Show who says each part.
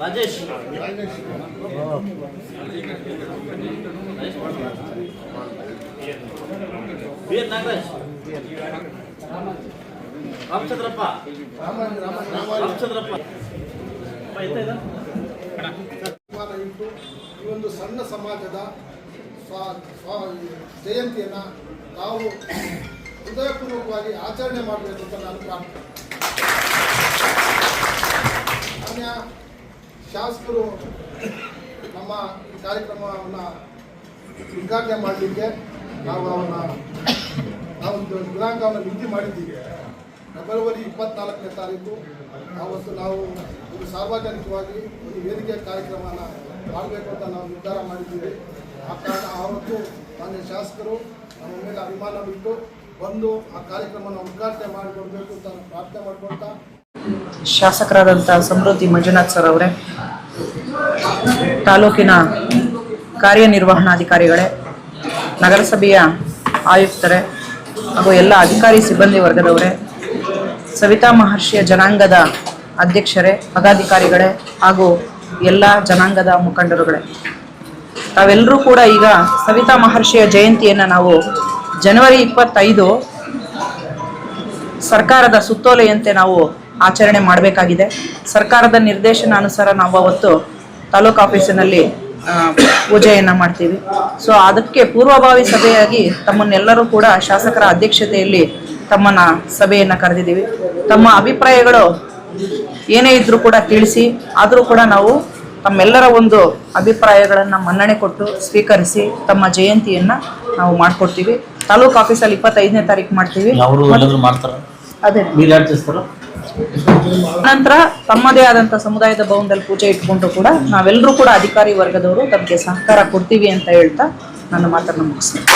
Speaker 1: Rajesh. B N Nagaraj. Ramachandrappa. Ramachandrappa.
Speaker 2: ಇಟ್ಟು ಈ ಒಂದು ಸಣ್ಣ ಸಮಾಜದ ಸ್ವ ಸ್ವ ಜಯಂತಿಯನ್ನು ನಾವು ಹೃದಯಪೂರ್ವಕವಾಗಿ ಆಚರಣೆ ಮಾಡಬೇಕು ಅಂತ ನಾನು ಪ್ರಾರ್ಥನೆ ಶಾಸಕರು ನಮ್ಮ ಕಾರ್ಯಕ್ರಮವನ್ನು ಉದ್ಘಾಟನೆ ಮಾಡಲಿಕ್ಕೆ ನಾವು ಅವನ್ನ ನಾವು ದಿನಾಂಕವನ್ನು ನಿಗದಿ ಮಾಡಿದ್ದೀವಿ. ಫೆಬ್ರವರಿ ಇಪ್ಪತ್ನಾಲ್ಕನೇ ತಾರೀಕು. ಆವತ್ತು ನಾವು ಒಂದು ಸಾರ್ವಜನಿಕವಾಗಿ ಒಂದು ವೇದಿಕೆ ಕಾರ್ಯಕ್ರಮನ ಮಾಡಬೇಕು ಅಂತ ನಾವು ನಿರ್ಧಾರ ಮಾಡಿದ್ದೀವಿ. ಆ ಕಾರಣ ಆವತ್ತು ಮಾನ್ಯ ಶಾಸಕರು ನಮ್ಮ ಮೇಲೆ ಅಭಿಮಾನ ಬಿಟ್ಟು ಬಂದು ಆ ಕಾರ್ಯಕ್ರಮವನ್ನು ಉದ್ಘಾಟನೆ ಮಾಡಿಕೊಡ್ಬೇಕು ಅಂತ ಪ್ರಾರ್ಥನೆ ಮಾಡ್ಕೊಳ್ತಾ.
Speaker 3: ಶಾಸಕರಾದಂಥ ಸಮೃದ್ಧಿ ಮಂಜುನಾಥ್ ಸರ್ ಅವರೇ, ತಾಲೂಕಿನ ಕಾರ್ಯನಿರ್ವಹಣಾಧಿಕಾರಿಗಳೇ, ನಗರಸಭೆಯ ಆಯುಕ್ತರೇ ಹಾಗೂ ಎಲ್ಲ ಅಧಿಕಾರಿ ಸಿಬ್ಬಂದಿ ವರ್ಗದವರೇ, ಸವಿತಾ ಮಹರ್ಷಿಯ ಜನಾಂಗದ ಅಧ್ಯಕ್ಷರೇ, ಪದಾಧಿಕಾರಿಗಳೇ ಹಾಗೂ ಎಲ್ಲ ಜನಾಂಗದ ಮುಖಂಡರುಗಳೇ. ತಾವೆಲ್ಲರೂ ಕೂಡ ಈಗ ಸವಿತಾ ಮಹರ್ಷಿಯ ಜಯಂತಿಯನ್ನು ನಾವು ಜನವರಿ ಇಪ್ಪತ್ತೈದು ಸರ್ಕಾರದ ಸುತ್ತೋಲೆಯಂತೆ ನಾವು ಆಚರಣೆ ಮಾಡಬೇಕಾಗಿದೆ. ಸರ್ಕಾರದ ನಿರ್ದೇಶನ ಅನುಸಾರ ನಾವು ಅವತ್ತು ತಾಲೂಕು ಆಫೀಸಿನಲ್ಲಿ ಪೂಜೆಯನ್ನು ಮಾಡ್ತೀವಿ. ಸೊ ಅದಕ್ಕೆ ಪೂರ್ವಭಾವಿ ಸಭೆಯಾಗಿ ತಮ್ಮನ್ನೆಲ್ಲರೂ ಕೂಡ ಶಾಸಕರ ಅಧ್ಯಕ್ಷತೆಯಲ್ಲಿ ತಮ್ಮನ್ನ ಸಭೆಯನ್ನು ಕರೆದಿದ್ದೀವಿ. ತಮ್ಮ ಅಭಿಪ್ರಾಯಗಳು ಏನೇ ಇದ್ರೂ ಕೂಡ ತಿಳಿಸಿ, ಆದರೂ ಕೂಡ ನಾವು ತಮ್ಮೆಲ್ಲರ ಒಂದು ಅಭಿಪ್ರಾಯಗಳನ್ನು ಮನ್ನಣೆ ಕೊಟ್ಟು ಸ್ವೀಕರಿಸಿ ತಮ್ಮ ಜಯಂತಿಯನ್ನು ನಾವು ಮಾಡ್ಕೊಡ್ತೀವಿ. ತಾಲೂಕ್ ಆಫೀಸಲ್ಲಿ ಇಪ್ಪತ್ತೈದನೇ ತಾರೀಕು ಮಾಡ್ತೀವಿ. ನಂತರ ತಮ್ಮದೇ ಆದಂತ ಸಮುದಾಯದ ಭವನದಲ್ಲಿ ಪೂಜೆ ಇಟ್ಕೊಂಡು ಕೂಡ ನಾವೆಲ್ಲರೂ ಕೂಡ ಅಧಿಕಾರಿ ವರ್ಗದವರು ತಮಗೆ ಸಹಕಾರ ಕೊಡ್ತೀವಿ ಅಂತ ಹೇಳ್ತಾ ನನ್ನ ಮಾತನ್ನು ಮುಗಿಸ್ತೀನಿ.